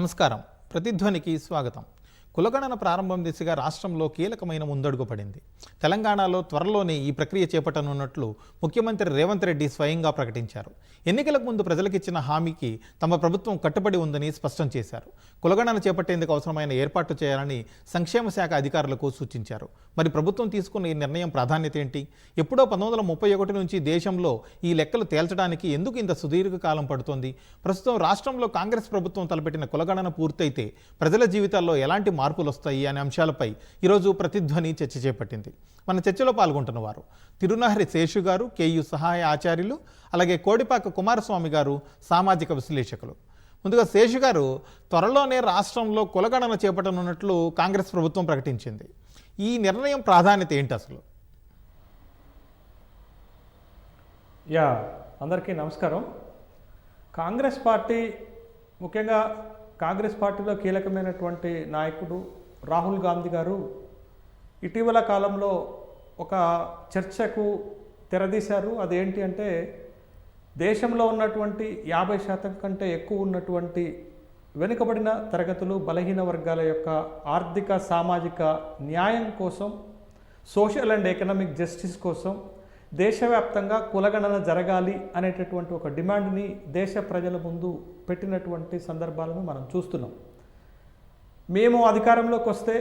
నమస్కారం. ప్రతిధ్వనికి స్వాగతం. కులగణన ప్రారంభం దిశగా రాష్ట్రంలో కీలకమైన ముందడుగు పడింది. తెలంగాణలో త్వరలోనే ఈ ప్రక్రియ చేపట్టనున్నట్లు ముఖ్యమంత్రి రేవంత్ రెడ్డి స్వయంగా ప్రకటించారు. ఎన్నికలకు ముందు ప్రజలకిచ్చిన హామీకి తమ ప్రభుత్వం కట్టుబడి ఉందని స్పష్టం చేశారు. కులగణన చేపట్టేందుకు అవసరమైన ఏర్పాట్లు చేయాలని సంక్షేమ శాఖ అధికారులకు సూచించారు. మరి ప్రభుత్వం తీసుకున్న ఈ నిర్ణయం ప్రాధాన్యత ఏంటి? ఎప్పుడో పంతొమ్మిది వందల ముప్పై ఒకటి నుంచి దేశంలో ఈ లెక్కలు తేల్చడానికి ఎందుకు ఇంత సుదీర్ఘ కాలం పడుతోంది? ప్రస్తుతం రాష్ట్రంలో కాంగ్రెస్ ప్రభుత్వం తలపెట్టిన కులగణన పూర్తయితే ప్రజల జీవితాల్లో ఎలాంటి మార్పులు వస్తాయి అనే అంశాలపై ఈరోజు ప్రతిధ్వని చర్చ చేపట్టింది. మన చర్చలో పాల్గొంటున్న వారు తిరునహరి శేషు గారు కేయు సహాయ ఆచార్యులు అలాగే కోడిపాక కుమారస్వామి గారు సామాజిక విశ్లేషకులు. ముందుగా శేషు గారు త్వరలోనే రాష్ట్రంలో కులగణన చేపట్టనున్నట్లు కాంగ్రెస్ ప్రభుత్వం ప్రకటించింది. ఈ నిర్ణయం ప్రాధాన్యత ఏంటి అసలు? యా అందరికీ నమస్కారం. కాంగ్రెస్ పార్టీ ముఖ్యంగా కాంగ్రెస్ పార్టీలో కీలకమైనటువంటి నాయకుడు రాహుల్ గాంధీ గారు ఇటీవల కాలంలో ఒక చర్చకు తెరదీశారు. అదేంటి అంటే దేశంలో ఉన్నటువంటి యాభై శాతం కంటే ఎక్కువ ఉన్నటువంటి వెనుకబడిన తరగతులు బలహీన వర్గాల యొక్క ఆర్థిక సామాజిక న్యాయం కోసం సోషల్ అండ్ ఎకనామిక్ జస్టిస్ కోసం దేశవ్యాప్తంగా కులగణన జరగాలి అనేటటువంటి ఒక డిమాండ్ని దేశ ప్రజల ముందు పెట్టినటువంటి సందర్భాలను మనం చూస్తున్నాం. మేము అధికారంలోకి వస్తే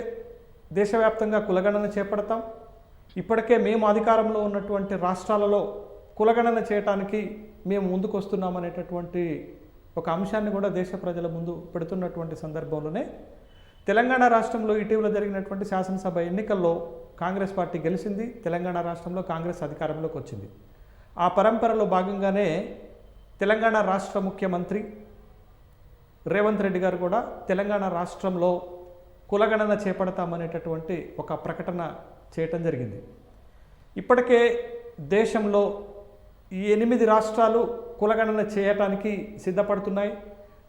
దేశవ్యాప్తంగా కులగణన చేపడతాం. ఇప్పటికే మేము అధికారంలో ఉన్నటువంటి రాష్ట్రాలలో కులగణన చేయటానికి మేము ముందుకు వస్తున్నాం అనేటటువంటి ఒక అంశాన్ని కూడా దేశ ప్రజల ముందు పెడుతున్నటువంటి సందర్భంలోనే తెలంగాణ రాష్ట్రంలో ఇటీవల జరిగినటువంటి శాసనసభ ఎన్నికల్లో కాంగ్రెస్ పార్టీ గెలిచింది తెలంగాణ రాష్ట్రంలో కాంగ్రెస్ అధికారంలోకి వచ్చింది. ఆ పరంపరలో భాగంగానే తెలంగాణ రాష్ట్ర ముఖ్యమంత్రి రేవంత్ రెడ్డి గారు కూడా తెలంగాణ రాష్ట్రంలో కులగణన చేపడతామనేటటువంటి ఒక ప్రకటన చేయటం జరిగింది. ఇప్పటికే దేశంలో ఈ ఎనిమిది రాష్ట్రాలు కులగణన చేయటానికి సిద్ధపడుతున్నాయి.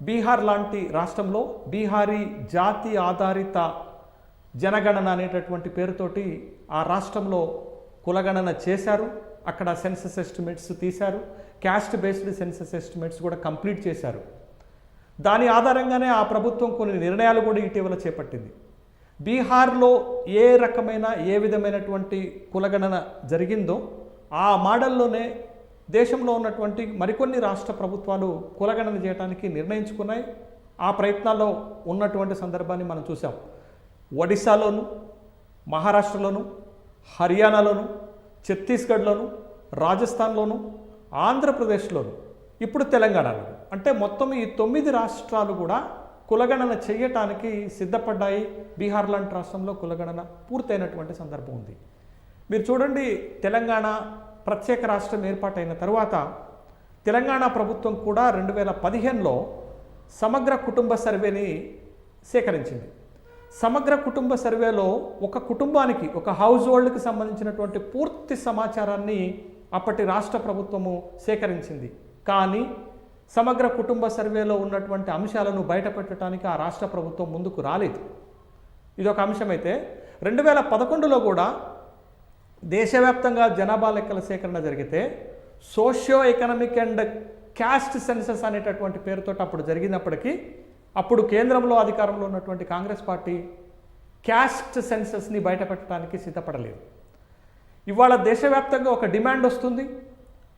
బీహార్ లాంటి రాష్ట్రంలో బీహారీ జాతి ఆధారిత జనగణన అనేటటువంటి పేరుతోటి ఆ రాష్ట్రంలో కులగణన చేశారు. అక్కడ సెన్సస్ ఎస్టిమేట్స్ తీశారు. క్యాస్ట్ బేస్డ్ సెన్సస్ ఎస్టిమేట్స్ కూడా కంప్లీట్ చేశారు. దాని ఆధారంగానే ఆ ప్రభుత్వం కొన్ని నిర్ణయాలు కూడా ఇటీవల చేపట్టింది. బీహార్లో ఏ రకమైన ఏ విధమైనటువంటి కులగణన జరిగిందో ఆ మోడల్లోనే దేశంలో ఉన్నటువంటి మరికొన్ని రాష్ట్ర ప్రభుత్వాలు కులగణన చేయడానికి నిర్ణయించుకున్నాయి. ఆ ప్రయత్నాల్లో ఉన్నటువంటి సందర్భాన్ని మనం చూసాం ఒడిశాలోను మహారాష్ట్రలోను హర్యానాలోను ఛత్తీస్గఢ్లోను రాజస్థాన్లోను ఆంధ్రప్రదేశ్లోను ఇప్పుడు తెలంగాణలో. అంటే మొత్తం ఈ తొమ్మిది రాష్ట్రాలు కూడా కులగణన చేయటానికి సిద్ధపడ్డాయి. బీహార్ లాంటి రాష్ట్రంలో కులగణన పూర్తయినటువంటి సందర్భం ఉంది. మీరు చూడండి తెలంగాణ ప్రత్యేక రాష్ట్రం ఏర్పాటైన తర్వాత తెలంగాణ ప్రభుత్వం కూడా రెండు వేల పదిహేనులో సమగ్ర కుటుంబ సర్వేని సేకరించింది. సమగ్ర కుటుంబ సర్వేలో ఒక కుటుంబానికి ఒక హౌస్ హోల్డ్కి సంబంధించినటువంటి పూర్తి సమాచారాన్ని అప్పటి రాష్ట్ర ప్రభుత్వము సేకరించింది. కానీ సమగ్ర కుటుంబ సర్వేలో ఉన్నటువంటి అంశాలను బయటపెట్టడానికి ఆ రాష్ట్ర ప్రభుత్వం ముందుకు రాలేదు. ఇది ఒక అంశమైతే రెండు వేల పదకొండులో కూడా దేశవ్యాప్తంగా జనాభా లెక్కల సేకరణ జరిగితే socio economic and caste census అనేటటువంటి పేరుతో అప్పుడు జరిగినప్పటికీ అప్పుడు కేంద్రంలో అధికారంలో ఉన్నటువంటి కాంగ్రెస్ పార్టీ క్యాస్ట్ సెన్సస్ని బయటపెట్టడానికి సిద్ధపడలేదు. ఇవాళ దేశవ్యాప్తంగా ఒక డిమాండ్ వస్తుంది.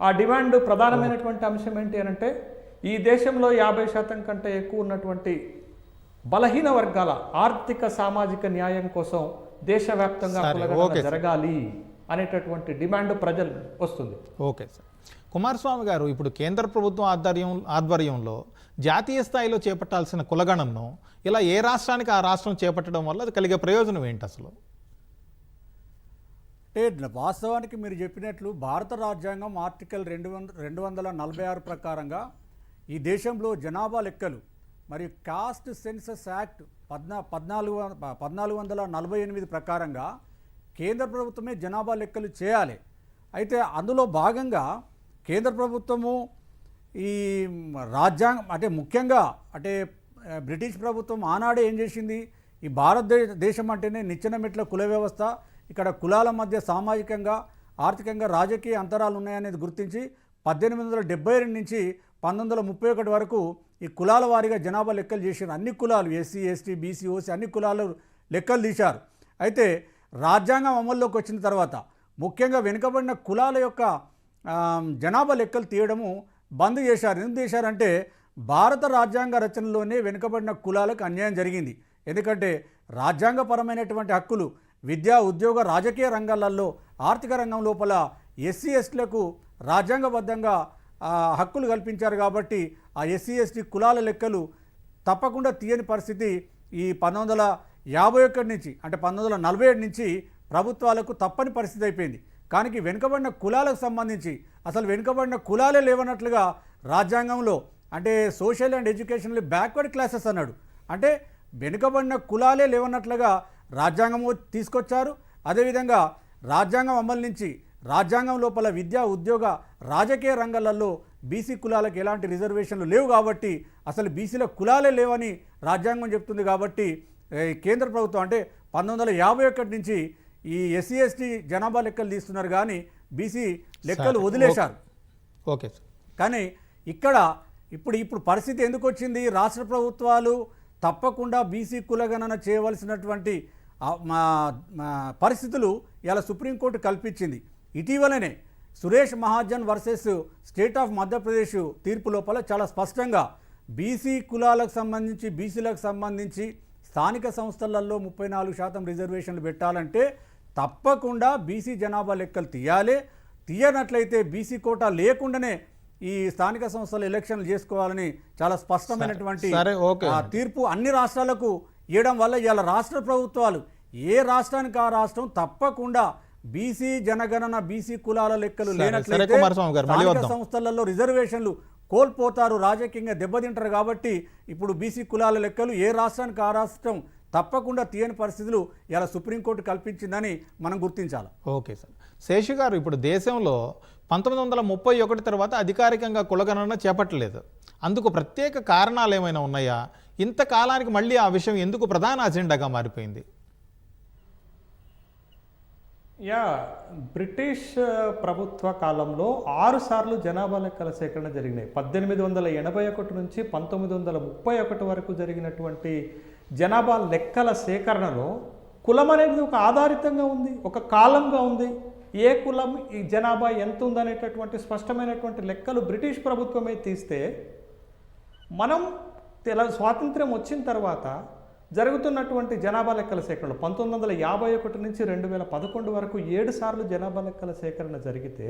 ఆ డిమాండ్ ప్రధానమైనటువంటి అంశం ఏంటి అని అంటే ఈ దేశంలో యాభై శాతం కంటే ఎక్కువ ఉన్నటువంటి బలహీన వర్గాల ఆర్థిక సామాజిక న్యాయం కోసం దేశవ్యాప్తంగా. జరగాలి అనేటటువంటి డిమాండ్ ప్రజలు వస్తుంది. Okay sir. కుమారస్వామి గారు ఇప్పుడు కేంద్ర ప్రభుత్వం ఆధ్వర్యం ఆధ్వర్యంలో జాతీయ స్థాయిలో చేపట్టాల్సిన కులగణనను ఇలా ఏ రాష్ట్రానికి ఆ రాష్ట్రం చేపట్టడం వల్ల అది కలిగే ప్రయోజనం ఏంటి అసలు? అంటే వాస్తవానికి మీరు చెప్పినట్లు భారత రాజ్యాంగం ఆర్టికల్ రెండు వంద రెండు వందల నలభై ఆరు ప్రకారంగా ఈ దేశంలో జనాభా లెక్కలు మరియు కాస్ట్ సెన్సస్ యాక్ట్ పద్నా పద్నాలుగు పద్నాలుగు వందల నలభై ఎనిమిది ప్రకారంగా కేంద్ర ప్రభుత్వమే జనాభా లెక్కలు చేయాలి. అయితే అందులో భాగంగా కేంద్ర ప్రభుత్వము ఈ రాజ్యాంగం అంటే ముఖ్యంగా అంటే బ్రిటిష్ ప్రభుత్వం ఆనాడే ఏం చేసింది? ఈ భారతదేశ దేశం అంటేనే నిచ్చెన మెట్ల కుల వ్యవస్థ ఇక్కడ కులాల మధ్య సామాజికంగా ఆర్థికంగా రాజకీయ అంతరాలు ఉన్నాయనేది గుర్తించి పద్దెనిమిది వందల డెబ్బై రెండు నుంచి పంతొమ్మిది వందల ముప్పై ఒకటి వరకు ఈ కులాల వారీగా జనాభా లెక్కలు చేశారు. అన్ని కులాలు ఎస్సీ ఎస్టీ బీసీ ఓసీ అన్ని కులాలు లెక్కలు తీశారు. అయితే రాజ్యాంగం అమల్లోకి వచ్చిన తర్వాత ముఖ్యంగా వెనుకబడిన కులాల యొక్క జనాభా లెక్కలు తీయడము బంద్ చేశారు. ఎందుకు చేశారంటే భారత రాజ్యాంగ రచనలోనే వెనుకబడిన కులాలకు అన్యాయం జరిగింది. ఎందుకంటే రాజ్యాంగపరమైనటువంటి హక్కులు విద్యా ఉద్యోగ రాజకీయ రంగాలలో ఆర్థిక రంగం లోపల ఎస్సీ ఎస్టీలకు రాజ్యాంగబద్ధంగా హక్కులు కల్పించారు కాబట్టి ఆ ఎస్సీ ఎస్టీ కులాల లెక్కలు తప్పకుండా తీయని పరిస్థితి ఈ పంతొమ్మిది వందల యాభై ఒకటి నుంచి అంటే పంతొమ్మిది వందల నలభై ఏడు నుంచి ప్రభుత్వాలకు తప్పని పరిస్థితి అయిపోయింది. కానీ వెనుకబడిన కులాలకు సంబంధించి అసలు వెనుకబడిన కులాలే లేవన్నట్లుగా రాజ్యాంగంలో అంటే social and educational backward classes అన్నాడు. అంటే వెనుకబడిన కులాలే లేవన్నట్లుగా రాజ్యాంగం తీసుకొచ్చారు. అదేవిధంగా రాజ్యాంగం అమలు నుంచి రాజ్యాంగం లోపల విద్యా ఉద్యోగ రాజకీయ రంగాలలో బీసీ కులాలకు ఎలాంటి రిజర్వేషన్లు లేవు కాబట్టి అసలు బీసీల కులాలే లేవని రాజ్యాంగం చెప్తుంది కాబట్టి కేంద్ర ప్రభుత్వం అంటే పంతొమ్మిది యాభై నుంచి ఈ ఎస్సీ ఎస్టీ జనాభా లెక్కలు తీస్తున్నారు కానీ బీసీ లెక్కలు వదిలేశారు. Okay sir. కానీ ఇక్కడ ఇప్పుడు ఇప్పుడు పరిస్థితి ఎందుకు వచ్చింది? రాష్ట్ర ప్రభుత్వాలు తప్పకుండా బీసీ కులగణన చేయవలసినటువంటి పరిస్థితులు ఇలా సుప్రీంకోర్టు కల్పించింది. ఇటీవలనే Suresh Mahajan versus state of Madhya Pradesh తీర్పు లోపల చాలా స్పష్టంగా బీసీ కులాలకు సంబంధించి బీసీలకు సంబంధించి స్థానిక సంస్థలలో ముప్పై నాలుగు శాతం రిజర్వేషన్లు పెట్టాలంటే తప్పకుండా బీసీ జనాభా లెక్కలు తీయాలి తీయనట్లయితే బీసీ కోటా లేకుండానే ఈ స్థానిక సంస్థల ఎలక్షన్లు చేసుకోవాలని చాలా స్పష్టమైనటువంటి తీర్పు అన్ని రాష్ట్రాలకు ఇవ్వడం వల్ల ఇవాళ రాష్ట్ర ప్రభుత్వాలు ఏ రాష్ట్రానికి ఆ రాష్ట్రం తప్పకుండా బీసీ జనగణన బీసీ కులాల లెక్కలు లేనట్లయితే స్థానిక. సంస్థలలో రిజర్వేషన్లు కోల్పోతారు రాజకీయంగా దెబ్బతింటారు కాబట్టి ఇప్పుడు బీసీ కులాల లెక్కలు ఏ రాష్ట్రానికి ఆ రాష్ట్రం తప్పకుండా తీయని పరిస్థితులు ఇలా సుప్రీంకోర్టు కల్పించిందని మనం గుర్తించాలి. Okay sir. శేషు గారు ఇప్పుడు దేశంలో పంతొమ్మిది వందల ముప్పై ఒకటి తర్వాత అధికారికంగా కులగణన చేపట్టలేదు. అందుకు ప్రత్యేక కారణాలు ఏమైనా ఉన్నాయా? ఇంతకాలానికి మళ్ళీ ఆ విషయం ఎందుకు ప్రధాన అజెండాగా మారిపోయింది? యా బ్రిటిష్ ప్రభుత్వ కాలంలో ఆరు సార్లు జనాభా లెక్కల సేకరణ జరిగినాయి. పద్దెనిమిది వందల ఎనభై ఒకటి నుంచి పంతొమ్మిది వందల ముప్పై ఒకటి వరకు జరిగినటువంటి జనాభా లెక్కల సేకరణలో కులం అనేది ఒక ఆధారితంగా ఉంది ఒక కాలంగా ఉంది. ఏ కులం ఈ జనాభా ఎంత ఉందనేటటువంటి స్పష్టమైనటువంటి లెక్కలు బ్రిటిష్ ప్రభుత్వమే తీస్తే మనం తెల స్వాతంత్ర్యం వచ్చిన తర్వాత జరుగుతున్నటువంటి జనాభా లెక్కల సేకరణ పంతొమ్మిది వందల యాభై ఒకటి నుంచి రెండు వేల పదకొండు వరకు ఏడు సార్లు జనాభా లెక్కల సేకరణ జరిగితే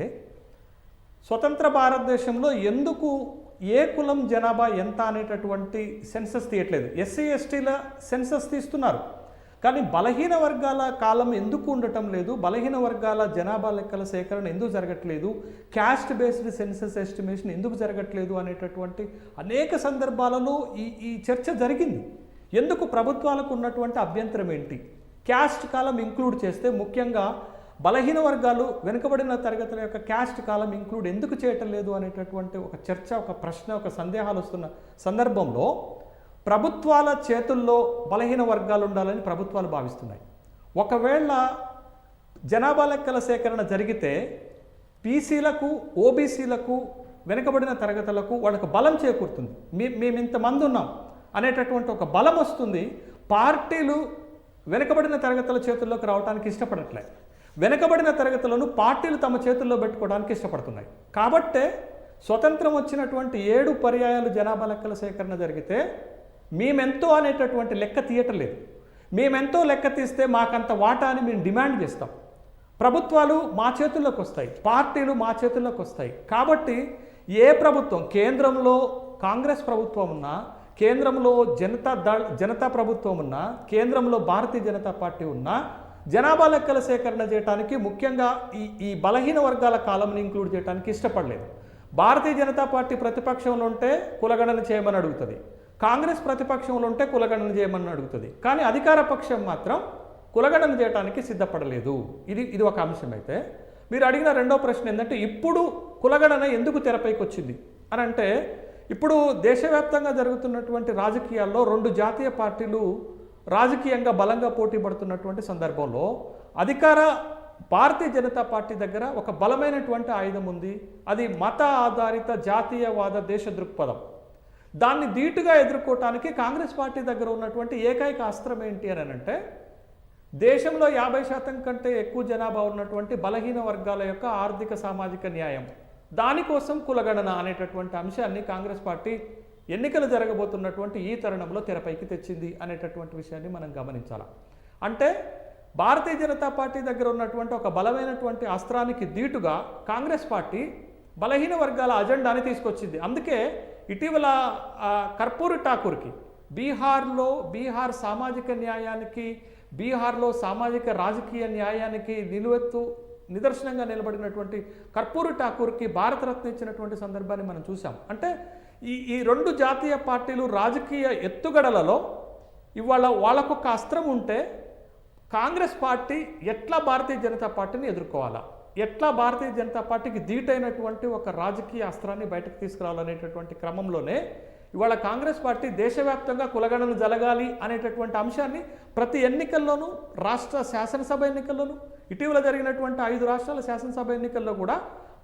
స్వతంత్ర భారతదేశంలో ఎందుకు ఏ కులం జనాభా ఎంత అనేటటువంటి సెన్సస్ తీయట్లేదు. ఎస్సీ ఎస్టీల సెన్సస్ తీస్తున్నారు. కానీ బలహీన వర్గాల కాలం ఎందుకు ఉండటం లేదు? బలహీన వర్గాల జనాభా లెక్కల సేకరణ ఎందుకు జరగట్లేదు? క్యాస్ట్ బేస్డ్ సెన్సస్ ఎస్టిమేషన్ ఎందుకు జరగట్లేదు అనేటటువంటి అనేక సందర్భాలలో ఈ ఈ చర్చ జరిగింది. ఎందుకు ప్రభుత్వాలకు ఉన్నటువంటి అభ్యంతరం ఏంటి? క్యాస్ట్ కాలం ఇంక్లూడ్ చేస్తే ముఖ్యంగా బలహీన వర్గాలు వెనుకబడిన తరగతుల యొక్క క్యాస్ట్ కాలం ఇంక్లూడ్ ఎందుకు చేయటం లేదు అనేటటువంటి ఒక చర్చ ఒక ప్రశ్న ఒక సందేహాలు వస్తున్న సందర్భంలో ప్రభుత్వాల చేతుల్లో బలహీన వర్గాలు ఉండాలని ప్రభుత్వాలు భావిస్తున్నాయి. ఒకవేళ జనాభా లెక్కల సేకరణ జరిగితే పీసీలకు ఓబీసీలకు వెనుకబడిన తరగతులకు వాళ్ళకు బలం చేకూరుతుంది. మీ మేము ఇంతమంది ఉన్నాం అనేటటువంటి ఒక బలం వస్తుంది. పార్టీలు వెనుకబడిన తరగతుల చేతుల్లోకి రావడానికి ఇష్టపడట్లేదు వెనుకబడిన తరగతులను పార్టీలు తమ చేతుల్లో పెట్టుకోవడానికి ఇష్టపడుతున్నాయి. కాబట్టే స్వతంత్రం వచ్చినటువంటి ఏడు పర్యాయాలు జనాభా లెక్కల సేకరణ జరిగితే మేమెంతో అనేటటువంటి లెక్క తీయటం లేదు. మేమెంతో లెక్క తీస్తే మాకంత వాటా అని మేము డిమాండ్ చేస్తాం. ప్రభుత్వాలు మా చేతుల్లోకి వస్తాయి. పార్టీలు మా చేతుల్లోకి వస్తాయి. కాబట్టి ఏ ప్రభుత్వం కేంద్రంలో కాంగ్రెస్ ప్రభుత్వం ఉన్నా కేంద్రంలో జనతా దళ జనతా ప్రభుత్వం ఉన్నా కేంద్రంలో భారతీయ జనతా పార్టీ ఉన్నా జనాభా లెక్కల సేకరణ చేయడానికి ముఖ్యంగా ఈ ఈ బలహీన వర్గాల కాలంని ఇంక్లూడ్ చేయడానికి ఇష్టపడలేదు. భారతీయ జనతా పార్టీ ప్రతిపక్షంలో ఉంటే కులగణన చేయమని అడుగుతుంది. కాంగ్రెస్ ప్రతిపక్షంలో ఉంటే కులగణన చేయమని అడుగుతుంది. కానీ అధికార పక్షం మాత్రం కులగణన చేయడానికి సిద్ధపడలేదు. ఇది ఇది ఒక అంశం అయితే మీరు అడిగిన రెండో ప్రశ్న ఏంటంటే ఇప్పుడు కులగణన ఎందుకు తెరపైకి వచ్చింది అని అంటే ఇప్పుడు దేశవ్యాప్తంగా జరుగుతున్నటువంటి రాజకీయాల్లో రెండు జాతీయ పార్టీలు రాజకీయంగా బలంగా పోటీ పడుతున్నటువంటి సందర్భంలో అధికార భారతీయ జనతా పార్టీ దగ్గర ఒక బలమైనటువంటి ఆయుధం ఉంది. అది మత ఆధారిత జాతీయవాద దేశ దృక్పథం. దాన్ని ధీటుగా ఎదుర్కోవటానికి కాంగ్రెస్ పార్టీ దగ్గర ఉన్నటువంటి ఏకైక అస్త్రం ఏంటి అని అంటే దేశంలో యాభై శాతం కంటే ఎక్కువ జనాభా ఉన్నటువంటి బలహీన వర్గాల యొక్క ఆర్థిక సామాజిక న్యాయం. దానికోసం కులగణన అనేటటువంటి అంశాన్ని కాంగ్రెస్ పార్టీ ఎన్నికలు జరగబోతున్నటువంటి ఈ తరుణంలో తెరపైకి తెచ్చింది అనేటటువంటి విషయాన్ని మనం గమనించాలి? అంటే భారతీయ జనతా పార్టీ దగ్గర ఉన్నటువంటి ఒక బలమైనటువంటి అస్త్రానికి దీటుగా కాంగ్రెస్ పార్టీ బలహీన వర్గాల అజెండాని తీసుకొచ్చింది. అందుకే ఇటీవల కర్పూరి ఠాకూర్కి బీహార్లో బీహార్ సామాజిక న్యాయానికి బీహార్లో సామాజిక రాజకీయ న్యాయానికి నిలువెత్తు నిదర్శనంగా నిలబడినటువంటి కర్పూరి ఠాకూర్కి భారతరత్న ఇచ్చినటువంటి సందర్భాన్ని మనం చూసాం అంటే ఈ ఈ రెండు జాతీయ పార్టీలు రాజకీయ ఎత్తుగడలలో ఇవాళ వాళ్ళకొక అస్త్రం ఉంటే కాంగ్రెస్ పార్టీ ఎట్లా భారతీయ జనతా పార్టీని ఎదుర్కోవాలా? ఎట్లా భారతీయ జనతా పార్టీకి ధీటైనటువంటి ఒక రాజకీయ అస్త్రాన్ని బయటకు తీసుకురావాలనేటటువంటి క్రమంలోనే ఇవాళ కాంగ్రెస్ పార్టీ దేశవ్యాప్తంగా కులగణన జరగాలి అనేటటువంటి అంశాన్ని ప్రతి ఎన్నికల్లోనూ రాష్ట్ర శాసనసభ ఎన్నికల్లోనూ ఇటీవల జరిగినటువంటి ఐదు రాష్ట్రాల శాసనసభ ఎన్నికల్లో కూడా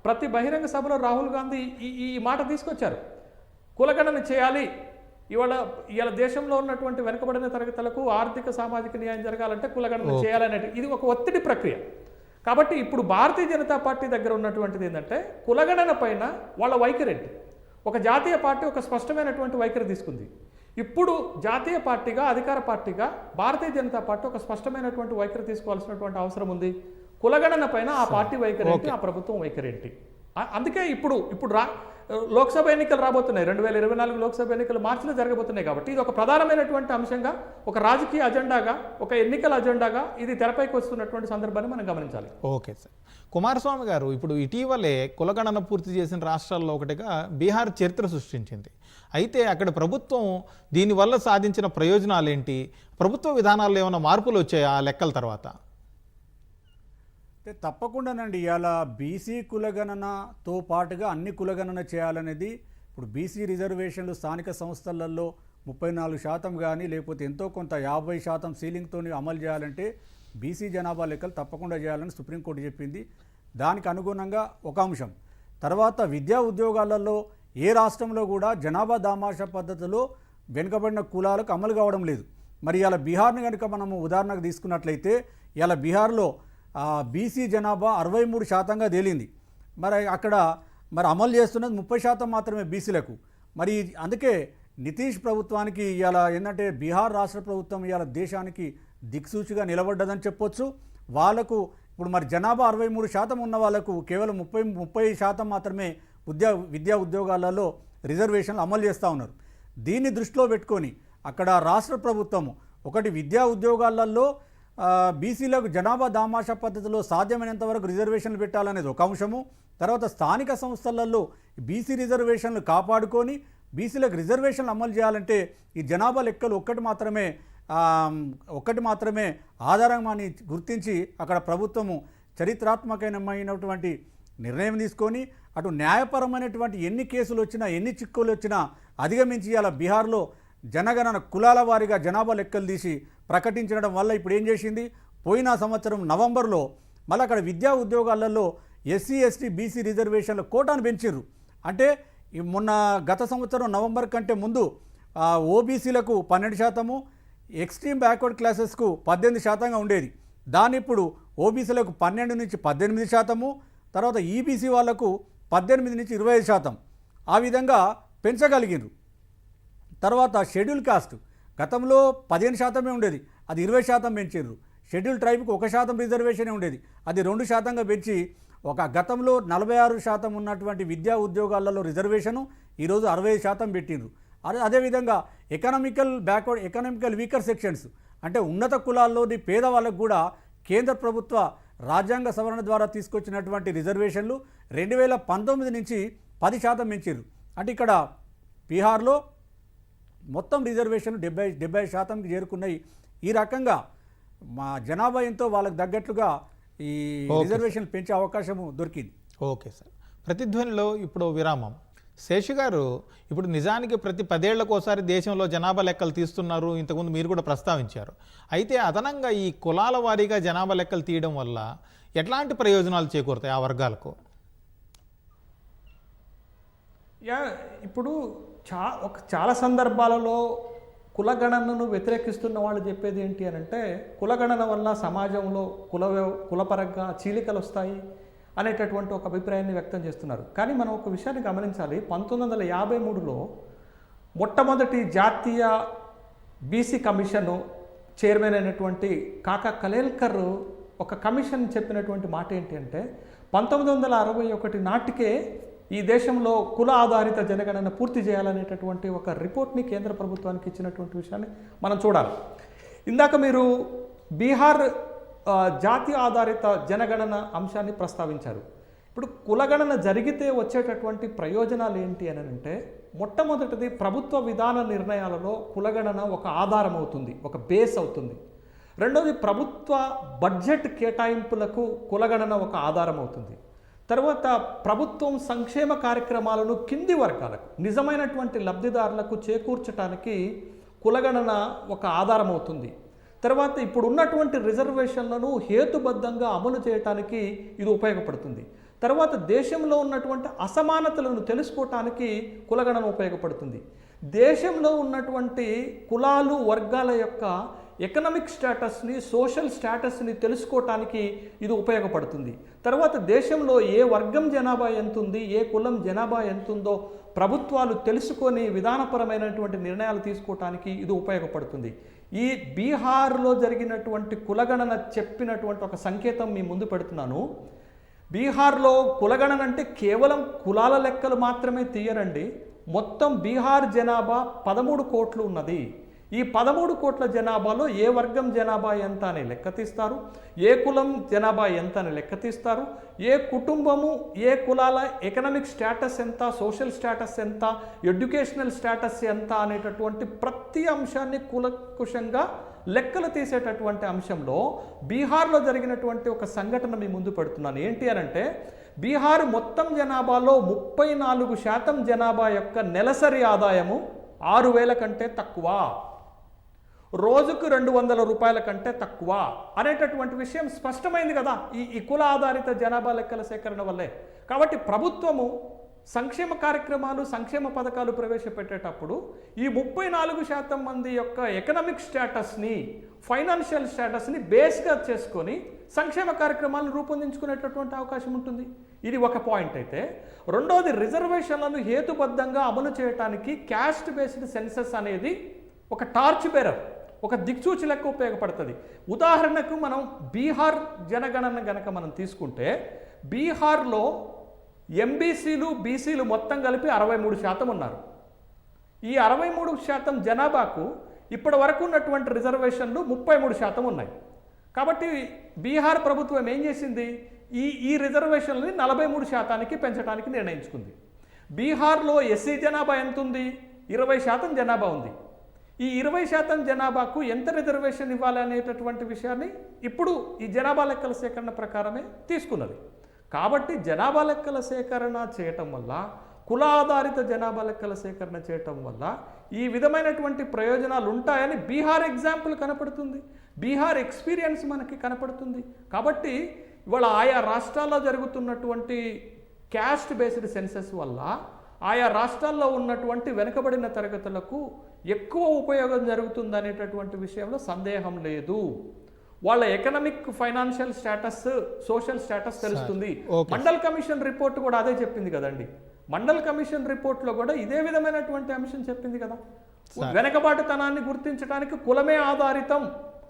ప్రతి బహిరంగ సభలో రాహుల్ గాంధీ ఈ ఈ మాట తీసుకొచ్చారు. కులగణన చేయాలి. ఇవాళ ఇవాళ దేశంలో ఉన్నటువంటి వెనుకబడిన తరగతులకు ఆర్థిక సామాజిక న్యాయం జరగాలంటే కులగణన చేయాలనే ఇది ఒక ఒత్తిడి ప్రక్రియ. కాబట్టి ఇప్పుడు భారతీయ జనతా పార్టీ దగ్గర ఉన్నటువంటిది ఏంటంటే కులగణన పైన వాళ్ళ వైఖరి ఏంటి ఒక జాతీయ పార్టీ ఒక స్పష్టమైనటువంటి వైఖరి తీసుకుంది. ఇప్పుడు జాతీయ పార్టీగా అధికార పార్టీగా భారతీయ జనతా పార్టీ ఒక స్పష్టమైనటువంటి వైఖరి తీసుకోవాల్సినటువంటి అవసరం ఉంది. కులగణన పైన ఆ పార్టీ వైఖరి ఏంటి? ఆ ప్రభుత్వం వైఖరి ఏంటి? అందుకే ఇప్పుడు ఇప్పుడు రా లోక్సభ ఎన్నికలు రాబోతున్నాయి. రెండు వేల ఇరవై నాలుగు లోక్సభ ఎన్నికలు మార్చిలో జరగబోతున్నాయి కాబట్టి ఇది ఒక ప్రధానమైనటువంటి అంశంగా ఒక రాజకీయ అజెండాగా ఒక ఎన్నికల అజెండాగా ఇది తెరపైకి వస్తున్నటువంటి సందర్భాన్ని మనం గమనించాలి. Okay sir. కుమారస్వామి గారు ఇప్పుడు ఇటీవలే కులగణన పూర్తి చేసిన రాష్ట్రాల్లో ఒకటిగా బీహార్ చరిత్ర సృష్టించింది. అయితే అక్కడ ప్రభుత్వం దీనివల్ల సాధించిన ప్రయోజనాలు ఏంటి ప్రభుత్వ విధానాల్లో ఏమైనా మార్పులు వచ్చాయా ఆ లెక్కల తర్వాత? అంటే తప్పకుండానండి ఇవాళ బీసీ కులగణనతో పాటుగా అన్ని కులగణన చేయాలనేది ఇప్పుడు బీసీ రిజర్వేషన్లు స్థానిక సంస్థలలో ముప్పై నాలుగు శాతం కానీ లేకపోతే ఎంతో కొంత యాభై శాతం సీలింగ్తో అమలు చేయాలంటే బీసీ జనాభా లెక్కలు తప్పకుండా చేయాలని సుప్రీంకోర్టు చెప్పింది. దానికి అనుగుణంగా ఒక అంశం. తర్వాత విద్యా ఉద్యోగాలలో ఏ రాష్ట్రంలో కూడా జనాభా దామాష పద్ధతిలో వెనుకబడిన కులాలకు అమలు కావడం లేదు. మరి ఇలా బీహార్ని కనుక మనము ఉదాహరణకు తీసుకున్నట్లయితే ఇలా బీహార్లో బీసీ జనాభా అరవై మూడు శాతంగా తేలింది. మరి అక్కడ మరి అమలు చేస్తున్నది ముప్పై శాతం మాత్రమే బీసీలకు. మరి అందుకే నితీష్ ప్రభుత్వానికి ఇవాళ ఏంటంటే బీహార్ రాష్ట్ర ప్రభుత్వం ఇవాళ దేశానికి దిక్సూచిగా నిలబడ్డదని చెప్పొచ్చు. వాళ్ళకు ఇప్పుడు మరి జనాభా అరవై మూడు శాతం ఉన్న వాళ్ళకు కేవలం ముప్పై ముప్పై శాతం మాత్రమే ఉద్యా విద్యా ఉద్యోగాలలో రిజర్వేషన్లు అమలు చేస్తూ ఉన్నారు. దీన్ని దృష్టిలో పెట్టుకొని అక్కడ రాష్ట్ర ప్రభుత్వము ఒకటి విద్యా ఉద్యోగాలలో బీసీలకు జనాభా దామాషా పద్ధతిలో సాధ్యమైనంత వరకు రిజర్వేషన్లు పెట్టాలనేది ఒక అంశము. తర్వాత స్థానిక సంస్థలలో బీసీ రిజర్వేషన్లు కాపాడుకొని బీసీలకు రిజర్వేషన్లు అమలు చేయాలంటే ఈ జనాభా లెక్కలు ఒక్కటి మాత్రమే ఒక్కటి మాత్రమే ఆధారంగా అని గుర్తించి అక్కడ ప్రభుత్వము చరిత్రాత్మకమైనటువంటి నిర్ణయం తీసుకొని అటు న్యాయపరమైనటువంటి ఎన్ని కేసులు వచ్చినా ఎన్ని చిక్కులు వచ్చినా అధిగమించి అలా బీహార్లో జనగణన కులాల వారీగా జనాభా లెక్కలు తీసి ప్రకటించడం వల్ల ఇప్పుడు ఏం చేసింది? పోయిన సంవత్సరం నవంబర్లో మళ్ళీ అక్కడ విద్యా ఉద్యోగాలలో ఎస్సీ ఎస్టీ బీసీ రిజర్వేషన్ల కోటాను పెంచిర్రు. అంటే మొన్న గత సంవత్సరం నవంబర్ కంటే ముందు ఓబీసీలకు పన్నెండు శాతము ఎక్స్ట్రీమ్ బ్యాక్వర్డ్ క్లాసెస్కు పద్దెనిమిది శాతంగా ఉండేది. దాని ఇప్పుడు ఓబీసీలకు పన్నెండు నుంచి పద్దెనిమిది శాతము తర్వాత ఈబీసీ వాళ్ళకు పద్దెనిమిది నుంచి ఇరవై ఐదు శాతం. ఆ విధంగా పెంచగలిగినారు తర్వాత షెడ్యూల్ కాస్ట్ గతంలో పదిహేను శాతమే ఉండేది. అది ఇరవై శాతం పెంచారు షెడ్యూల్ ట్రైబ్కి ఒక శాతం రిజర్వేషనే ఉండేది. అది రెండు శాతంగా పెంచి ఒక గతంలో నలభై ఆరు శాతం ఉన్నటువంటి విద్యా ఉద్యోగాలలో రిజర్వేషను ఈరోజు అరవై ఐదు శాతం పెట్టిండ్రు అదే అదేవిధంగా economical backward economical weaker sections అంటే ఉన్నత కులాల్లోని పేదవాళ్ళకు కూడా కేంద్ర ప్రభుత్వ రాజ్యాంగ సవరణ ద్వారా తీసుకొచ్చినటువంటి రిజర్వేషన్లు రెండు వేల పంతొమ్మిది నుంచి పది శాతం పెంచారు అంటే ఇక్కడ బీహార్లో మొత్తం రిజర్వేషన్లు డెబ్బై డెబ్బై శాతంకి చేరుకున్నాయి. ఈ రకంగా మా జనాభా ఎంతో వాళ్ళకి తగ్గట్లుగా ఈ ఓకే రిజర్వేషన్లు పెంచే అవకాశము దొరికింది. Okay sir. ప్రతిధ్వనిలో ఇప్పుడు విరామం. శేషు గారు ఇప్పుడు నిజానికి ప్రతి పదేళ్ళకోసారి దేశంలో జనాభా లెక్కలు తీస్తున్నారు. ఇంతకుముందు మీరు కూడా ప్రస్తావించారు. అయితే అదనంగా ఈ కులాల వారీగా జనాభా లెక్కలు తీయడం వల్ల ఎట్లాంటి ప్రయోజనాలు చేకూరుతాయి ఆ వర్గాలకు? యా ఇప్పుడు చా ఒక చాలా సందర్భాలలో కులగణనను వ్యతిరేకిస్తున్న వాళ్ళు చెప్పేది ఏంటి అని అంటే కులగణన వల్ల సమాజంలో కుల వ్యవ- కులపరంగా చీలికలు వస్తాయి అనేటటువంటి ఒక అభిప్రాయాన్ని వ్యక్తం చేస్తున్నారు. కానీ మనం ఒక విషయాన్ని గమనించాలి. పంతొమ్మిది వందల యాభై మూడులో మొట్టమొదటి జాతీయ బీసీ కమిషను చైర్మన్ అయినటువంటి కాకా కలేల్కర్ ఒక కమిషన్ చెప్పినటువంటి మాట ఏంటి అంటే పంతొమ్మిది వందల అరవై ఒకటి నాటికే ఈ దేశంలో కుల ఆధారిత జనగణన పూర్తి చేయాలనేటటువంటి ఒక రిపోర్ట్ని కేంద్ర ప్రభుత్వానికి ఇచ్చినటువంటి విషయాన్ని మనం చూడాలి. ఇందాక మీరు బీహార్ జాతి ఆధారిత జనగణన అంశాన్ని ప్రస్తావించారు. ఇప్పుడు కులగణన జరిగితే వచ్చేటటువంటి ప్రయోజనాలు ఏంటి అని అంటే మొట్టమొదటిది ప్రభుత్వ విధాన నిర్ణయాలలో కులగణన ఒక ఆధారం అవుతుంది ఒక బేస్ అవుతుంది. రెండోది ప్రభుత్వ బడ్జెట్ కేటాయింపులకు కులగణన ఒక ఆధారం అవుతుంది. తర్వాత ప్రభుత్వం సంక్షేమ కార్యక్రమాలను కింది వర్గాలకు నిజమైనటువంటి లబ్ధిదారులకు చేకూర్చడానికి కులగణన ఒక ఆధారం అవుతుంది. తర్వాత ఇప్పుడు ఉన్నటువంటి రిజర్వేషన్లను హేతుబద్ధంగా అమలు చేయటానికి ఇది ఉపయోగపడుతుంది. తర్వాత దేశంలో ఉన్నటువంటి అసమానతలను తెలుసుకోవటానికి కులగణన ఉపయోగపడుతుంది. దేశంలో ఉన్నటువంటి కులాలు వర్గాల యొక్క ఎకనామిక్ స్టేటస్ని సోషల్ స్టేటస్ని తెలుసుకోవటానికి ఇది ఉపయోగపడుతుంది. తర్వాత దేశంలో ఏ వర్గం జనాభా ఎంత ఉంది ఏ కులం జనాభా ఎంత ఉందో ప్రభుత్వాలు తెలుసుకొని విధానపరమైనటువంటి నిర్ణయాలు తీసుకోవటానికి ఇది ఉపయోగపడుతుంది. ఈ బీహార్లో జరిగినటువంటి కులగణన చెప్పినటువంటి ఒక సంకేతం మీ ముందు పెడుతున్నాను. బీహార్లో కులగణన అంటే కేవలం కులాల లెక్కలు మాత్రమే తీయరండి. మొత్తం బీహార్ జనాభా పదమూడు కోట్లు ఉన్నది. ఈ పదమూడు కోట్ల జనాభాలో ఏ వర్గం జనాభా ఎంత అని లెక్క తీస్తారు? ఏ కులం జనాభా ఎంత అని లెక్క తీస్తారు? ఏ కుటుంబము ఏ కులాల ఎకనామిక్ స్టేటస్ ఎంత సోషల్ స్టేటస్ ఎంత ఎడ్యుకేషనల్ స్టేటస్ ఎంత అనేటటువంటి ప్రతి అంశాన్ని కులకుశంగా లెక్కలు తీసేటటువంటి అంశంలో బీహార్లో జరిగినటువంటి ఒక సంఘటన మీ ముందు పెడుతున్నాను. ఏంటి అని అంటే బీహార్ మొత్తం జనాభాలో ముప్పై నాలుగు శాతం జనాభా యొక్క నెలసరి ఆదాయము ఆరు వేల కంటే తక్కువ. రోజుకు రెండు వందల రూపాయల కంటే తక్కువ అనేటటువంటి విషయం స్పష్టమైంది కదా ఈ ఈ కుల ఆధారిత జనాభా లెక్కల సేకరణ వల్లే. కాబట్టి ప్రభుత్వము సంక్షేమ కార్యక్రమాలు సంక్షేమ పథకాలు ప్రవేశపెట్టేటప్పుడు ఈ ముప్పై నాలుగు శాతం మంది యొక్క ఎకనామిక్ స్టేటస్ని ఫైనాన్షియల్ స్టేటస్ని బేస్గా చేసుకొని సంక్షేమ కార్యక్రమాలను రూపొందించుకునేటటువంటి అవకాశం ఉంటుంది. ఇది ఒక పాయింట్ అయితే. రెండోది రిజర్వేషన్లను హేతుబద్ధంగా అమలు చేయడానికి క్యాస్ట్ బేస్డ్ సెన్సెస్ అనేది ఒక టార్చ్ బేరర్. ఒక దిక్సూచి లెక్క ఉపయోగపడుతుంది. ఉదాహరణకు మనం బీహార్ జనగణన గనక మనం తీసుకుంటే బీహార్లో ఎంబీసీలు బీసీలు మొత్తం కలిపి అరవై మూడు శాతం ఉన్నారు. ఈ అరవై మూడు శాతం జనాభాకు ఇప్పటి వరకు ఉన్నటువంటి రిజర్వేషన్లు ముప్పై మూడు శాతం ఉన్నాయి. కాబట్టి బీహార్ ప్రభుత్వం ఏం చేసింది? ఈ ఈ రిజర్వేషన్లని నలభై మూడు శాతానికి పెంచడానికి నిర్ణయించుకుంది. బీహార్లో ఎస్సీ జనాభా ఎంత ఉంది ఇరవై శాతం జనాభా ఉంది. ఈ ఇరవై శాతం జనాభాకు ఎంత రిజర్వేషన్ ఇవ్వాలనేటటువంటి విషయాన్ని ఇప్పుడు ఈ జనాభా లెక్కల సేకరణ ప్రకారమే తీసుకున్నది. కాబట్టి జనాభా లెక్కల సేకరణ చేయటం వల్ల కుల ఆధారిత జనాభా లెక్కల సేకరణ చేయటం వల్ల ఈ విధమైనటువంటి ప్రయోజనాలు ఉంటాయని బీహార్ ఎగ్జాంపుల్ కనపడుతుంది. బీహార్ ఎక్స్పీరియన్స్ మనకి కనపడుతుంది. కాబట్టి ఇవాళ ఆయా రాష్ట్రాల్లో జరుగుతున్నటువంటి క్యాస్ట్ బేస్డ్ సెన్సెస్ వల్ల ఆయా రాష్ట్రాల్లో ఉన్నటువంటి వెనుకబడిన తరగతులకు ఎక్కువ ఉపయోగం జరుగుతుంది అనేటటువంటి విషయంలో సందేహం లేదు. వాళ్ళ economic financial status social status తెలుస్తుంది. మండల్ కమిషన్ రిపోర్ట్ కూడా అదే చెప్పింది కదండి. మండల్ కమిషన్ రిపోర్ట్లో కూడా ఇదే విధమైనటువంటి అంశం చెప్పింది కదా. వెనకబాటుతనాన్ని గుర్తించడానికి కులమే ఆధారితం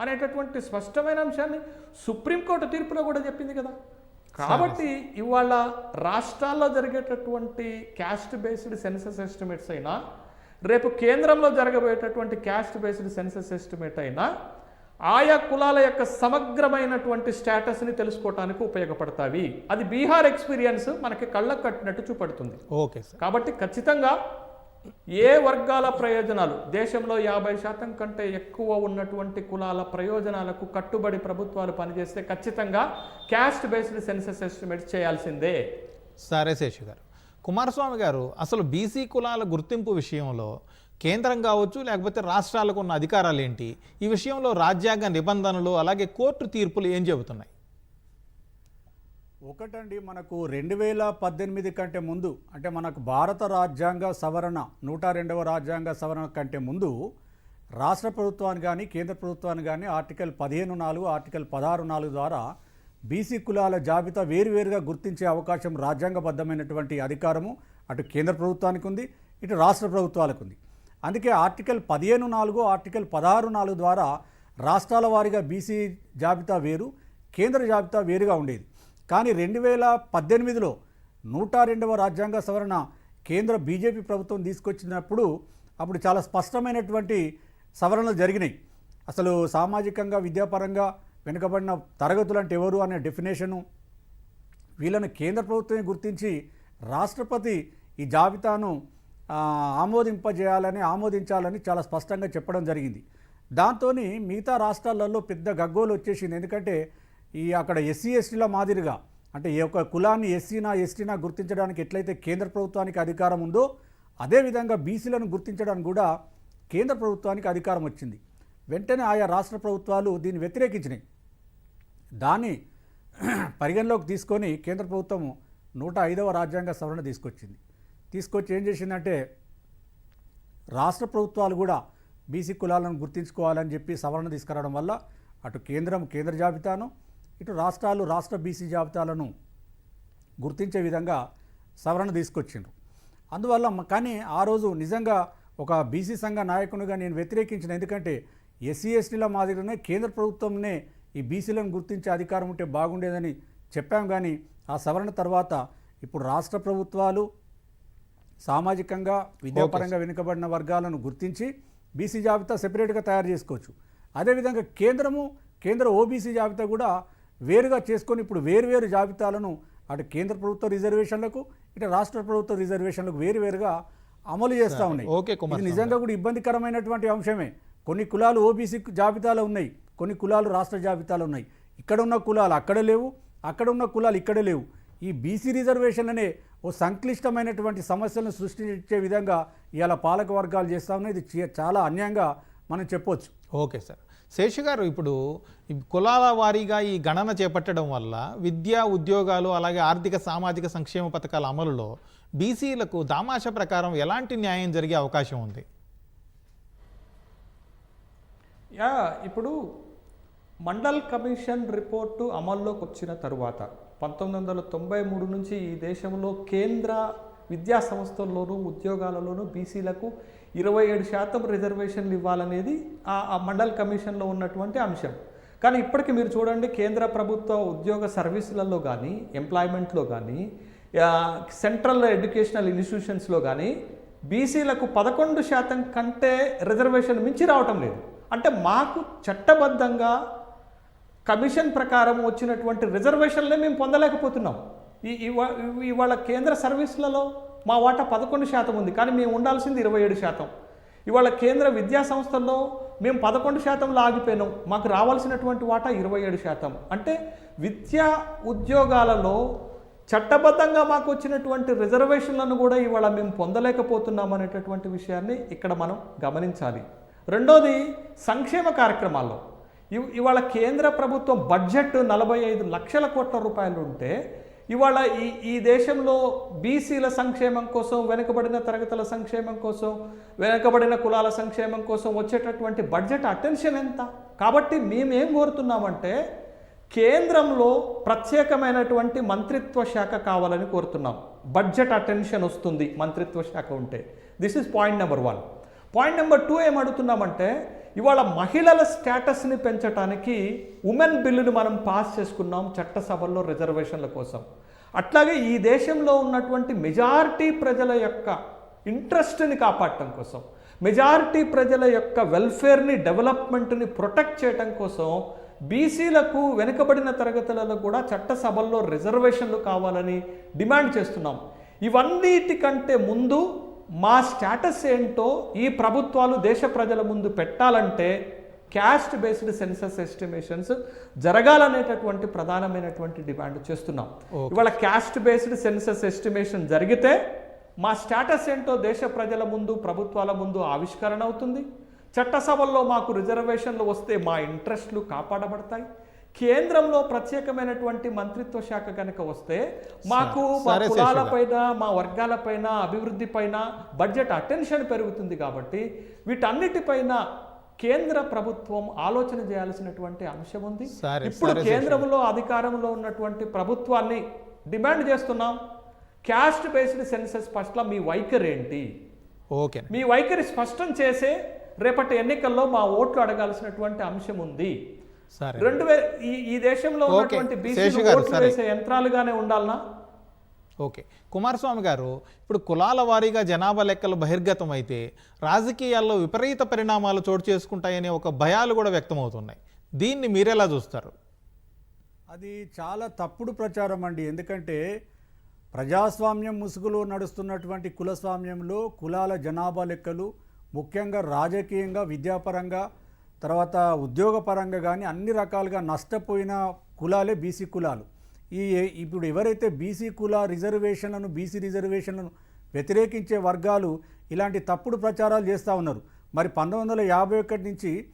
అనేటటువంటి స్పష్టమైన అంశాన్ని సుప్రీంకోర్టు తీర్పులో కూడా చెప్పింది కదా. కాబట్టి ఇవాళ రాష్ట్రాల్లో జరిగేటటువంటి క్యాస్ట్ బేస్డ్ సెన్సస్ ఎస్టిమేట్స్ అయినా రేపు కేంద్రంలో జరగబోయేటటువంటి క్యాస్ట్ బేస్డ్ సెన్సస్ ఎస్టిమేట్ అయినా ఆయా కులాల యొక్క సమగ్రమైనటువంటి స్టేటస్ని తెలుసుకోవటానికి ఉపయోగపడతాయి. అది బీహార్ ఎక్స్పీరియన్స్ మనకి కళ్ళకు కట్టినట్టు చూపడుతుంది. Okay sir. కాబట్టి ఖచ్చితంగా ఏ వర్గాల ప్రయోజనాలు దేశంలో యాభై శాతం కంటే ఎక్కువ ఉన్నటువంటి కులాల ప్రయోజనాలకు కట్టుబడి ప్రభుత్వాలు పనిచేస్తే ఖచ్చితంగా క్యాస్ట్ బేస్డ్ సెన్సస్ ఎస్టిమేట్స్ చేయాల్సిందే. సరే శేషు గారు. కుమారస్వామి గారు అసలు బీసీ కులాల గుర్తింపు విషయంలో కేంద్రం కావచ్చు లేకపోతే రాష్ట్రాలకు ఉన్న అధికారాలు ఏంటి? ఈ విషయంలో రాజ్యాంగ నిబంధనలు అలాగే కోర్టు తీర్పులు ఏం చెబుతున్నాయి? ఒకటండి మనకు రెండు వేల పద్దెనిమిది కంటే ముందు అంటే మనకు భారత రాజ్యాంగ సవరణ నూట రెండవ రాజ్యాంగ సవరణ కంటే ముందు రాష్ట్ర ప్రభుత్వాన్ని కానీ కేంద్ర ప్రభుత్వాన్ని కానీ ఆర్టికల్ పదిహేను నాలుగు ఆర్టికల్ పదహారు నాలుగు ద్వారా బీసీ కులాల జాబితా వేరువేరుగా గుర్తించే అవకాశం రాజ్యాంగబద్ధమైనటువంటి అధికారము అటు కేంద్ర ప్రభుత్వానికి ఉంది ఇటు రాష్ట్ర ప్రభుత్వాలకు ఉంది అందుకే ఆర్టికల్ పదిహేను నాలుగు ఆర్టికల్ పదహారు నాలుగు ద్వారా రాష్ట్రాల వారీగా బీసీ జాబితా వేరు కేంద్ర జాబితా వేరుగా ఉండేది. కానీ రెండు వేల పద్దెనిమిదిలో నూట రెండవ రాజ్యాంగ సవరణ కేంద్ర బీజేపీ ప్రభుత్వం తీసుకొచ్చినప్పుడు అప్పుడు చాలా స్పష్టమైనటువంటి సవరణలు జరిగినాయి. అసలు సామాజికంగా విద్యాపరంగా వెనుకబడిన తరగతులు అంటే ఎవరు అనే డెఫినేషను వీళ్ళను కేంద్ర ప్రభుత్వమే గుర్తించి రాష్ట్రపతి ఈ జాబితాను ఆమోదింపజేయాలని ఆమోదించాలని చాలా స్పష్టంగా చెప్పడం జరిగింది. దాంతో మిగతా రాష్ట్రాలలో పెద్ద గగ్గోలు వచ్చేసింది. ఎందుకంటే ఈ అక్కడ ఎస్సీ ఎస్టీల మాదిరిగా అంటే ఈ యొక్క కులాన్ని ఎస్సీనా ఎస్టీనా గుర్తించడానికి ఎట్లయితే కేంద్ర ప్రభుత్వానికి అధికారం ఉందో అదేవిధంగా బీసీలను గుర్తించడానికి కూడా కేంద్ర ప్రభుత్వానికి అధికారం వచ్చింది. వెంటనే ఆయా రాష్ట్ర ప్రభుత్వాలు దీన్ని వ్యతిరేకించినాయి. దాన్ని పరిగణలోకి తీసుకొని కేంద్ర ప్రభుత్వం నూట ఐదవ రాజ్యాంగ సవరణ తీసుకొచ్చింది. తీసుకొచ్చి ఏం చేసిందంటే రాష్ట్ర ప్రభుత్వాలు కూడా బీసీ కులాలను గుర్తించుకోవాలని చెప్పి సవరణ తీసుకురావడం వల్ల అటు కేంద్రం కేంద్ర జాబితాను ఇటు రాష్ట్రాలు రాష్ట్ర బీసీ జాబితాలను గుర్తించే విధంగా సవరణ తీసుకొచ్చిండ్రు. అందువల్ల కానీ ఆ రోజు నిజంగా ఒక బీసీ సంఘ నాయకునిగా నేను వ్యతిరేకించిన ఎందుకంటే ఎస్సీ ఎస్టీల మాదిరిగానే కేంద్ర ప్రభుత్వంనే ఈ బీసీలను గుర్తించే అధికారం ఉంటే బాగుండేదని చెప్పాం కానీ ఆ సవరణ తర్వాత ఇప్పుడు రాష్ట్ర ప్రభుత్వాలు సామాజికంగా విద్యాపరంగా వెనుకబడిన వర్గాలను గుర్తించి బీసీ జాబితా సెపరేట్గా తయారు చేసుకోవచ్చు. అదేవిధంగా కేంద్రము కేంద్ర ఓబీసీ జాబితా కూడా వేరుగా చేసుకొని ఇప్పుడు వేరువేరు జాబితాలను అటు కేంద్ర ప్రభుత్వ రిజర్వేషన్లకు ఇటు రాష్ట్ర ప్రభుత్వ రిజర్వేషన్లకు వేరువేరుగా అమలు చేస్తూ ఉన్నాయి. నిజంగా కూడా ఇబ్బందికరమైనటువంటి అంశమే. కొన్ని కులాలు ఓబీసీ జాబితాలో ఉన్నాయి కొన్ని కులాలు రాష్ట్ర జాబితాలో ఉన్నాయి. ఇక్కడ ఉన్న కులాలు అక్కడ లేవు అక్కడ ఉన్న కులాలు ఇక్కడ లేవు. ఈ బీసీ రిజర్వేషన్ అనే ఓ సంక్లిష్టమైనటువంటి సమస్యలను సృష్టించే విధంగా ఇవాళ పాలక వర్గాలు చేస్తా ఉన్నాయి. ఇది చాలా అన్యాయంగా మనం చెప్పొచ్చు. Okay sir. శేషు గారు ఇప్పుడు కులాల వారీగా ఈ గణన చేపట్టడం వల్ల విద్యా ఉద్యోగాలు అలాగే ఆర్థిక సామాజిక సంక్షేమ పథకాల అమలులో బీసీలకు దామాష ప్రకారం ఎలాంటి న్యాయం జరిగే అవకాశం ఉంది? యా ఇప్పుడు మండల్ కమిషన్ రిపోర్టు అమల్లోకి వచ్చిన తరువాత పంతొమ్మిది వందల తొంభై మూడు నుంచి ఈ దేశంలో కేంద్ర విద్యా సంస్థల్లోనూ ఉద్యోగాలలోనూ బీసీలకు ఇరవై ఏడు శాతం రిజర్వేషన్లు ఇవ్వాలనేది ఆ మండల్ కమిషన్లో ఉన్నటువంటి అంశం. కానీ ఇప్పటికి మీరు చూడండి కేంద్ర ప్రభుత్వ ఉద్యోగ సర్వీసులలో కానీ ఎంప్లాయ్మెంట్లో కానీ సెంట్రల్ ఎడ్యుకేషనల్ ఇన్స్టిట్యూషన్స్లో కానీ బీసీలకు పదకొండు శాతం కంటే రిజర్వేషన్ మించి రావటం లేదు. అంటే మాకు చట్టబద్ధంగా కమిషన్ ప్రకారం వచ్చినటువంటి రిజర్వేషన్లే మేము పొందలేకపోతున్నాం. ఈ ఇవాళ కేంద్ర సర్వీసులలో మా వాటా పదకొండు శాతం ఉంది కానీ మేము ఉండాల్సింది ఇరవై ఏడు శాతం. ఇవాళ కేంద్ర విద్యా సంస్థల్లో మేము పదకొండు శాతంలో ఆగిపోయినాం మాకు రావాల్సినటువంటి వాటా ఇరవై ఏడు శాతం. అంటే విద్యా ఉద్యోగాలలో చట్టబద్ధంగా మాకు వచ్చినటువంటి రిజర్వేషన్లను కూడా ఇవాళ మేము పొందలేకపోతున్నాం అనేటటువంటి విషయాన్ని ఇక్కడ మనం గమనించాలి. రెండోది సంక్షేమ కార్యక్రమాల్లో. ఇవ్- ఇవాళ కేంద్ర ప్రభుత్వం బడ్జెట్ నలభై ఐదు లక్షల కోట్ల రూపాయలు ఉంటే ఇవాళ ఈ ఈ దేశంలో బీసీల సంక్షేమం కోసం వెనుకబడిన తరగతుల సంక్షేమం కోసం వెనుకబడిన కులాల సంక్షేమం కోసం వచ్చేటటువంటి బడ్జెట్ అటెన్షన్ ఎంత? కాబట్టి మేమేం కోరుతున్నామంటే కేంద్రంలో ప్రత్యేకమైనటువంటి మంత్రిత్వ శాఖ కావాలని కోరుతున్నాం. బడ్జెట్ అటెన్షన్ వస్తుంది మంత్రిత్వ శాఖ ఉంటే. This is point number one. Point number two ఏం అడుగుతున్నామంటే ఇవాళ మహిళల స్టేటస్ని పెంచడానికి ఉమెన్ బిల్లును మనం పాస్ చేసుకున్నాం చట్టసభల్లో రిజర్వేషన్ల కోసం. అట్లాగే ఈ దేశంలో ఉన్నటువంటి మెజారిటీ ప్రజల యొక్క ఇంట్రెస్ట్ని కాపాడటం కోసం మెజారిటీ ప్రజల యొక్క వెల్ఫేర్ని డెవలప్మెంట్ని ప్రొటెక్ట్ చేయటం కోసం బీసీలకు వెనుకబడిన తరగతులలో కూడా చట్టసభల్లో రిజర్వేషన్లు కావాలని డిమాండ్ చేస్తున్నాం. ఇవన్నిటికంటే ముందు మా స్టేటస్ ఏంటో ఈ ప్రభుత్వాలు దేశ ప్రజల ముందు పెట్టాలంటే క్యాస్ట్ బేస్డ్ సెన్సస్ ఎస్టిమేషన్స్ జరగాలనేటటువంటి ప్రధానమైనటువంటి డిమాండ్ చేస్తున్నాం. ఇవాళ క్యాస్ట్ బేస్డ్ సెన్సస్ ఎస్టిమేషన్ జరిగితే మా స్టేటస్ ఏంటో దేశ ప్రజల ముందు ప్రభుత్వాల ముందు ఆవిష్కరణ అవుతుంది. చట్టసభల్లో మాకు రిజర్వేషన్లు వస్తే మా ఇంట్రెస్ట్లు కాపాడబడతాయి. కేంద్రంలో ప్రత్యేకమైనటువంటి మంత్రిత్వ శాఖ కనుక వస్తే మాకు మా కులాల. పైన మా వర్గాల పైన అభివృద్ధి పైన బడ్జెట్ అటెన్షన్ పెరుగుతుంది కాబట్టి వీటన్నిటిపైన కేంద్ర ప్రభుత్వం ఆలోచన చేయాల్సినటువంటి అంశం ఉంది. ఇప్పుడు. కేంద్రంలో అధికారంలో ఉన్నటువంటి ప్రభుత్వాన్ని డిమాండ్ చేస్తున్నాం. క్యాస్ట్ బేస్డ్ సెన్సెస్ పట్ల మీ వైఖరి ఏంటి ఓకే. మీ వైఖరి స్పష్టం చేసే రేపటి ఎన్నికల్లో మా ఓట్లు అడగాల్సినటువంటి అంశం ఉంది. రెండు ఈ ఈ దేశంలో. ఉన్నటువంటి బీసీ. వేసే యంత్రాలుగానే ఉండాలనా? ఓకే. కుమారస్వామి గారు ఇప్పుడు కులాల వారీగా జనాభా లెక్కలు బహిర్గతం అయితే రాజకీయాల్లో విపరీత పరిణామాలు చోటు చేసుకుంటాయనే ఒక భయాలు కూడా వ్యక్తమవుతున్నాయి. దీన్ని మీరెలా చూస్తారు? అది చాలా తప్పుడు ప్రచారం అండి. ఎందుకంటే ప్రజాస్వామ్యం ముసుగులో నడుస్తున్నటువంటి కులస్వామ్యంలో కులాల జనాభా లెక్కలు ముఖ్యంగా రాజకీయంగా విద్యాపరంగా తర్వాత ఉద్యోగపరంగా కానీ అన్ని రకాలుగా నష్టపోయిన కులాలే బీసీ కులాలు. ఈ ఇప్పుడు ఎవరైతే బీసీ కుల రిజర్వేషన్లను బీసీ రిజర్వేషన్లను వ్యతిరేకించే వర్గాలు ఇలాంటి తప్పుడు ప్రచారాలు చేస్తూ ఉన్నారు. మరి పంతొమ్మిది వందల యాభై ఒకటి నుంచి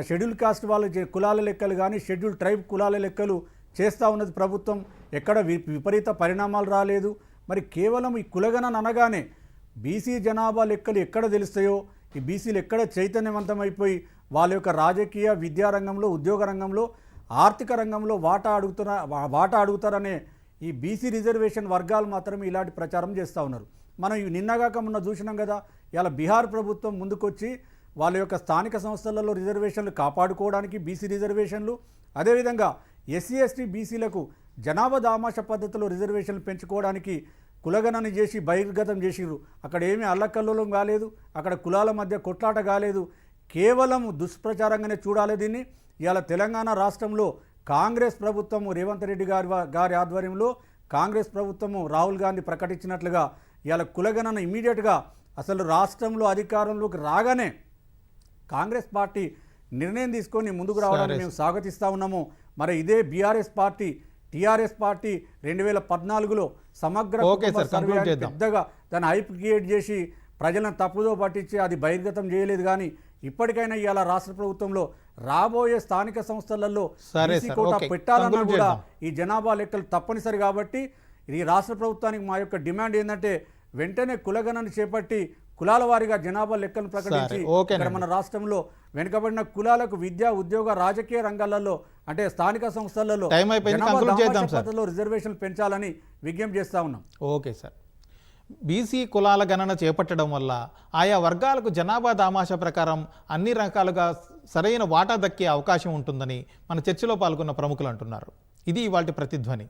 షెడ్యూల్ కాస్ట్ వాళ్ళ కులాల లెక్కలు కానీ షెడ్యూల్ ట్రైబ్ కులాల లెక్కలు చేస్తూ ఉన్నది ప్రభుత్వం. ఎక్కడ వి- విపరీత పరిణామాలు రాలేదు. మరి కేవలం ఈ కులగణన అనగానే బీసీ జనాభా లెక్కలు ఎక్కడ తెలుస్తాయో ఈ బీసీలు ఎక్కడ చైతన్యవంతమైపోయి వాళ్ళ యొక్క రాజకీయ విద్యా రంగంలో ఉద్యోగ రంగంలో ఆర్థిక రంగంలో వాటా అడుగుతున్న వాటా అడుగుతారనే ఈ బీసీ రిజర్వేషన్ వర్గాలు మాత్రమే ఇలాంటి ప్రచారం చేస్తూ ఉన్నారు. మనం నిన్నగాక మొన్న చూసినాం కదా ఇలా బీహార్ ప్రభుత్వం ముందుకొచ్చి వాళ్ళ యొక్క స్థానిక సంస్థలలో రిజర్వేషన్లు కాపాడుకోవడానికి బీసీ రిజర్వేషన్లు అదేవిధంగా ఎస్సీ ఎస్టీ బీసీలకు జనాభా దామాష పద్ధతిలో రిజర్వేషన్లు పెంచుకోవడానికి కులగణన చేసి బహిర్గతం చేసిర్రు. అక్కడ ఏమీ అల్లకల్లోలం కాలేదు అక్కడ కులాల మధ్య కొట్లాట కాలేదు. కేవలం దుష్ప్రచారంగానే చూడాలి దీన్ని ఇవాళ తెలంగాణ రాష్ట్రంలో కాంగ్రెస్ ప్రభుత్వము రేవంత్ రెడ్డి గారి గారి ఆధ్వర్యంలో కాంగ్రెస్ ప్రభుత్వము రాహుల్ గాంధీ ప్రకటించినట్లుగా ఇవాళ కులగణన ఇమీడియట్గా అసలు రాష్ట్రంలో అధికారంలోకి రాగానే కాంగ్రెస్ పార్టీ నిర్ణయం తీసుకొని ముందుకు రావడానికి. మేము స్వాగతిస్తా ఉన్నాము మరి ఇదే బీఆర్ఎస్ పార్టీ టీఆర్ఎస్ పార్టీ రెండు వేల పద్నాలుగులో సమగ్ర. పెద్దగా దాన్ని హైప్ క్రియేట్ చేసి ప్రజలను తప్పుదో పట్టించి అది బహిర్గతం చేయలేదు కానీ ఇప్పటికైనా ఇవాళ రాష్ట్ర ప్రభుత్వంలో రాబోయే స్థానిక సంస్థలలో కోటా. పెట్టాలన్నా కూడా. ఈ జనాభా లెక్కలు తప్పనిసరి కాబట్టి ఈ రాష్ట్ర ప్రభుత్వానికి మా యొక్క డిమాండ్ ఏంటంటే వెంటనే కులగణన చేపట్టి కులాల వారీగా జనాభా లెక్కలు ప్రకటించి. ఇక్కడ మన రాష్ట్రంలో వెనుకబడిన కులాలకు విద్య ఉద్యోగ రాజకీయ రంగాలలో అంటే స్థానిక సంస్థలలో రిజర్వేషన్లు పెంచాలని విజ్ఞప్తి చేస్తా ఉన్నాం ఓకే సార్ బీసీ కులాల గణన చేపట్టడం వల్ల ఆయా వర్గాలకు జనాభా దామాషా ప్రకారం అన్ని రకాలుగా సరైన వాటా దక్కే అవకాశం ఉంటుందని మన చర్చలో పాల్గొన్న ప్రముఖులు అంటున్నారు. ఇది ఇవాటి ప్రతిధ్వని.